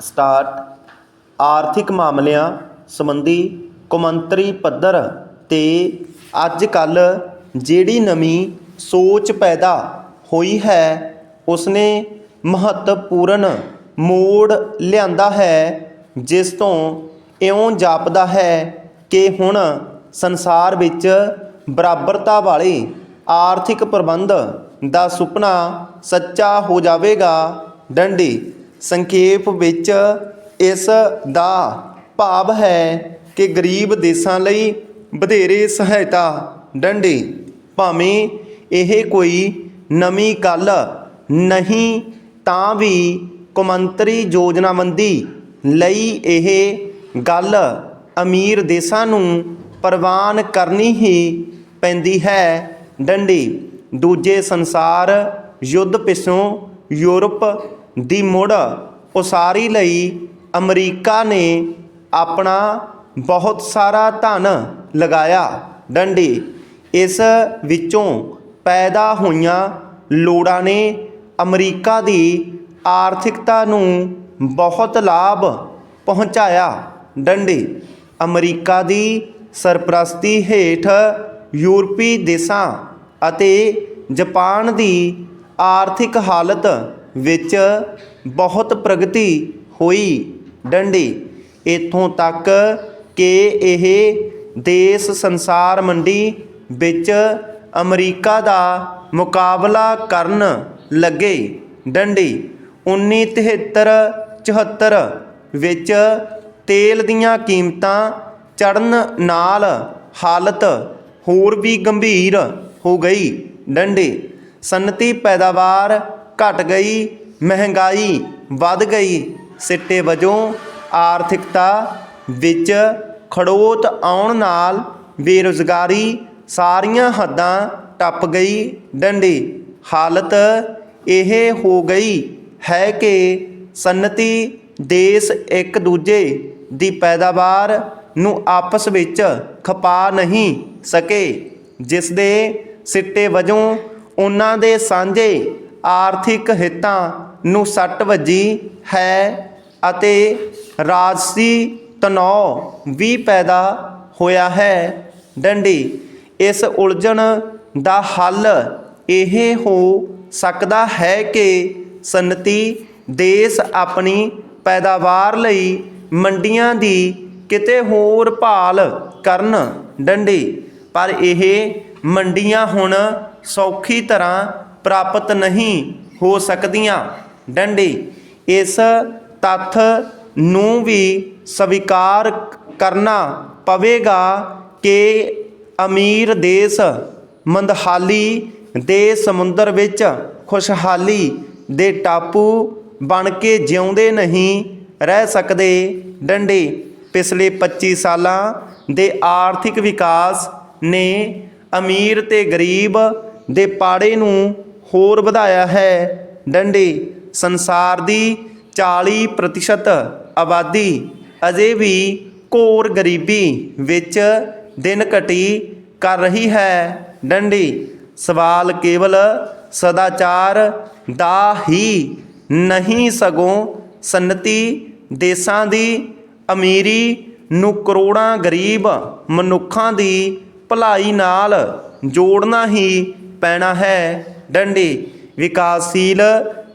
Start ਆਰਥਿਕ ਮਾਮਲਿਆਂ ਸੰਬੰਧੀ ਕੌਮਾਂਤਰੀ ਪੱਧਰ ਤੇ ਅੱਜ ਕੱਲ੍ਹ ਜਿਹੜੀ ਨਵੀਂ ਸੋਚ ਪੈਦਾ ਹੋਈ ਹੈ, ਉਸਨੇ ਮਹੱਤਵਪੂਰਨ ਮੋੜ ਲਿਆਂਦਾ ਹੈ, ਜਿਸ ਤੋਂ ਇਉਂ ਜਾਪਦਾ ਹੈ ਕਿ ਹੁਣ ਸੰਸਾਰ ਵਿੱਚ ਬਰਾਬਰਤਾ ਵਾਲੇ ਆਰਥਿਕ ਪ੍ਰਬੰਧ ਦਾ ਸੁਪਨਾ ਸੱਚਾ ਹੋ ਜਾਵੇਗਾ, ਡੰਡੀ। ਸੰਖੇਪ ਵਿੱਚ ਇਸ ਦਾ ਭਾਵ ਹੈ ਕਿ ਗਰੀਬ ਦੇਸ਼ਾਂ ਲਈ ਵਧੇਰੇ ਸਹਾਇਤਾ ਡੰਡੇ, ਭਾਵੇਂ ਇਹ ਕੋਈ ਨਵੀਂ ਗੱਲ ਨਹੀਂ, ਤਾਂ ਵੀ ਕੌਮਾਂਤਰੀ ਯੋਜਨਾਬੰਦੀ ਲਈ ਇਹ ਗੱਲ ਅਮੀਰ ਦੇਸ਼ਾਂ ਨੂੰ ਪ੍ਰਵਾਨ ਕਰਨੀ ਹੀ ਪੈਂਦੀ ਹੈ। ਡੰਡੀ, ਦੂਜੇ ਸੰਸਾਰ ਯੁੱਧ ਪਿੱਛੋਂ ਯੂਰਪ ਦੀ ਮੁੜ ਉਸਾਰੀ ਲਈ ਅਮਰੀਕਾ ਨੇ ਆਪਣਾ ਬਹੁਤ ਸਾਰਾ ਧਨ ਲਗਾਇਆ। ਡੰਡੀ, ਇਸ ਵਿੱਚੋਂ ਪੈਦਾ ਹੋਈਆਂ ਲੋੜਾਂ ਨੇ ਅਮਰੀਕਾ ਦੀ ਆਰਥਿਕਤਾ ਨੂੰ ਬਹੁਤ ਲਾਭ ਪਹੁੰਚਾਇਆ। ਡੰਡੀ, ਅਮਰੀਕਾ ਦੀ ਸਰਪ੍ਰਸਤੀ ਹੇਠ ਯੂਰਪੀ ਦੇਸ਼ਾਂ ਅਤੇ ਜਾਪਾਨ ਦੀ ਆਰਥਿਕ ਹਾਲਤ ਵਿੱਚ ਬਹੁਤ ਪ੍ਰਗਤੀ ਹੋਈ। ਡੰਡੀ, ਇੱਥੋਂ ਤੱਕ ਕਿ ਇਹ ਦੇਸ਼ ਸੰਸਾਰ ਮੰਡੀ ਵਿੱਚ ਅਮਰੀਕਾ ਦਾ ਮੁਕਾਬਲਾ ਕਰਨ ਲੱਗੇ। ਡੰਡੀ 1973 74 ਵਿੱਚ ਤੇਲ ਦੀਆਂ ਕੀਮਤਾਂ ਚੜਨ ਨਾਲ ਹਾਲਤ ਹੋਰ ਵੀ ਗੰਭੀਰ ਹੋ ਗਈ। ਡੰਡੇ, ਸਨਅਤੀ ਪੈਦਾਵਾਰ ਘਟ ਗਈ, ਮਹਿੰਗਾਈ ਵੱਧ ਗਈ। ਸਿੱਟੇ ਵਜੋਂ ਆਰਥਿਕਤਾ ਵਿੱਚ ਖੜੋਤ ਆਉਣ ਨਾਲ ਬੇਰੁਜ਼ਗਾਰੀ ਸਾਰੀਆਂ ਹੱਦਾਂ ਟੱਪ ਗਈ ਡੰਡੀ। ਹਾਲਤ ਇਹ ਹੋ ਗਈ ਹੈ ਕਿ ਸਨਅਤੀ ਦੇਸ਼ ਇੱਕ ਦੂਜੇ ਦੀ ਪੈਦਾਵਾਰ ਨੂੰ ਆਪਸ ਵਿੱਚ ਖਪਾ ਨਹੀਂ ਸਕੇ ਜਿਸ ਦੇ ਸਿੱਟੇ ਵਜੋਂ ਉਹਨਾਂ ਦੇ ਸਾਂਝੇ ਆਰਥਿਕ ਹਿੱਤਾਂ ਨੂੰ ਸੱਟ ਵੱਜੀ ਹੈ ਅਤੇ ਰਾਜਸੀ ਤਣਾਅ ਵੀ ਪੈਦਾ ਹੋਇਆ ਹੈ। ਡੰਡੀ, ਇਸ ਉਲਝਣ ਦਾ ਹੱਲ ਇਹ ਹੋ ਸਕਦਾ ਹੈ ਕਿ ਸਨਅਤੀ ਦੇਸ਼ ਆਪਣੀ ਪੈਦਾਵਾਰ ਲਈ ਮੰਡੀਆਂ ਦੀ ਕਿਤੇ ਹੋਰ ਭਾਲ ਕਰਨ। ਡੰਡੀ, ਪਰ ਇਹ ਮੰਡੀਆਂ ਹੁਣ ਸੌਖੀ ਤਰ੍ਹਾਂ ਪ੍ਰਾਪਤ ਨਹੀਂ ਹੋ ਸਕਦੀਆਂ। ਡੰਡੀ, ਇਸ ਤੱਥ ਨੂੰ ਵੀ ਸਵੀਕਾਰ ਕਰਨਾ ਪਵੇਗਾ ਕਿ ਅਮੀਰ ਦੇਸ਼ ਮੰਦਹਾਲੀ ਦੇ ਸਮੁੰਦਰ ਵਿੱਚ ਖੁਸ਼ਹਾਲੀ ਦੇ ਟਾਪੂ ਬਣ ਕੇ ਜਿਉਂਦੇ ਨਹੀਂ ਰਹਿ ਸਕਦੇ। ਡੰਡੇ, ਪਿਛਲੇ 25 ਸਾਲਾਂ ਦੇ ਆਰਥਿਕ ਵਿਕਾਸ ਨੇ ਅਮੀਰ ਤੇ ਗਰੀਬ ਦੇ ਪਾੜੇ ਨੂੰ ਹੋਰ ਵਧਾਇਆ ਹੈ। ਡੰਡੇ, ਸੰਸਾਰ ਦੀ 40% ਆਬਾਦੀ, ਅਜੇ ਵੀ ਘੋਰ ਗਰੀਬੀ ਵਿੱਚ ਦਿਨ ਘਟੀ ਕਰ ਰਹੀ ਹੈ। ਡੰਡੀ, ਸਵਾਲ ਕੇਵਲ ਸਦਾਚਾਰ ਦਾ ਹੀ ਨਹੀਂ, ਸਗੋਂ ਸਨਤੀ ਦੇਸ਼ਾਂ ਦੀ ਅਮੀਰੀ ਨੂੰ ਕਰੋੜਾਂ ਗਰੀਬ ਮਨੁੱਖਾਂ ਦੀ ਭਲਾਈ ਨਾਲ ਜੋੜਨਾ ਹੀ ਪੈਣਾ ਹੈ। ਡੰਡੀ, ਵਿਕਾਸਸ਼ੀਲ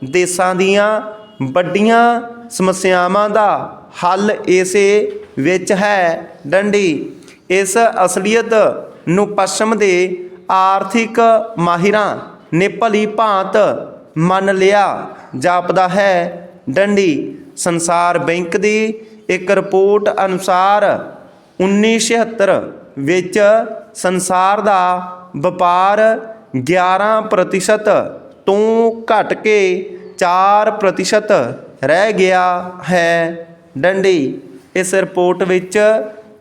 ਦੇਸ਼ਾਂ ਦੀਆਂ ਵੱਡੀਆਂ ਸਮੱਸਿਆਵਾਂ ਦਾ ਹੱਲ ਇਸੇ ਵਿੱਚ ਹੈ। ਡੰਡੀ, ਇਸ ਅਸਲੀਅਤ ਨੂੰ ਪੱਛਮ ਦੇ ਆਰਥਿਕ ਮਾਹਿਰਾਂ ਨੇ ਭਲੀ ਭਾਂਤ ਮੰਨ ਲਿਆ, ਜਾਪਦਾ ਹੈ। ਡੰਡੀ, ਸੰਸਾਰ ਬੈਂਕ ਦੀ ਇੱਕ ਰਿਪੋਰਟ ਅਨੁਸਾਰ 1976 ਵਿੱਚ ਸੰਸਾਰ ਦਾ ਵਪਾਰ 11% ਤੋਂ ਘਟ ਕੇ 4% ਰਹਿ ਗਿਆ ਹੈ। ਡੰਡੀ, ਇਸ ਰਿਪੋਰਟ ਵਿੱਚ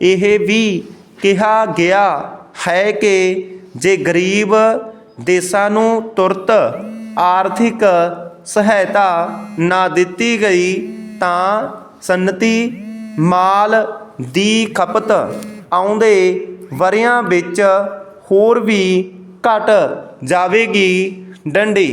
ਇਹ ਵੀ ਕਿਹਾ ਗਿਆ ਹੈ ਕਿ ਜੇ ਗਰੀਬ ਦੇਸ਼ਾਂ ਨੂੰ ਤੁਰਤ ਆਰਥਿਕ ਸਹਾਇਤਾ ਨਾ ਦਿੱਤੀ ਗਈ ਤਾਂ ਸਨਅਤੀ ਮਾਲ ਦੀ ਖਪਤ ਆਉਂਦੇ ਵਰਿਆਂ ਵਿੱਚ ਹੋਰ ਵੀ ਘਟ ਜਾਵੇਗੀ। ਡੰਡੀ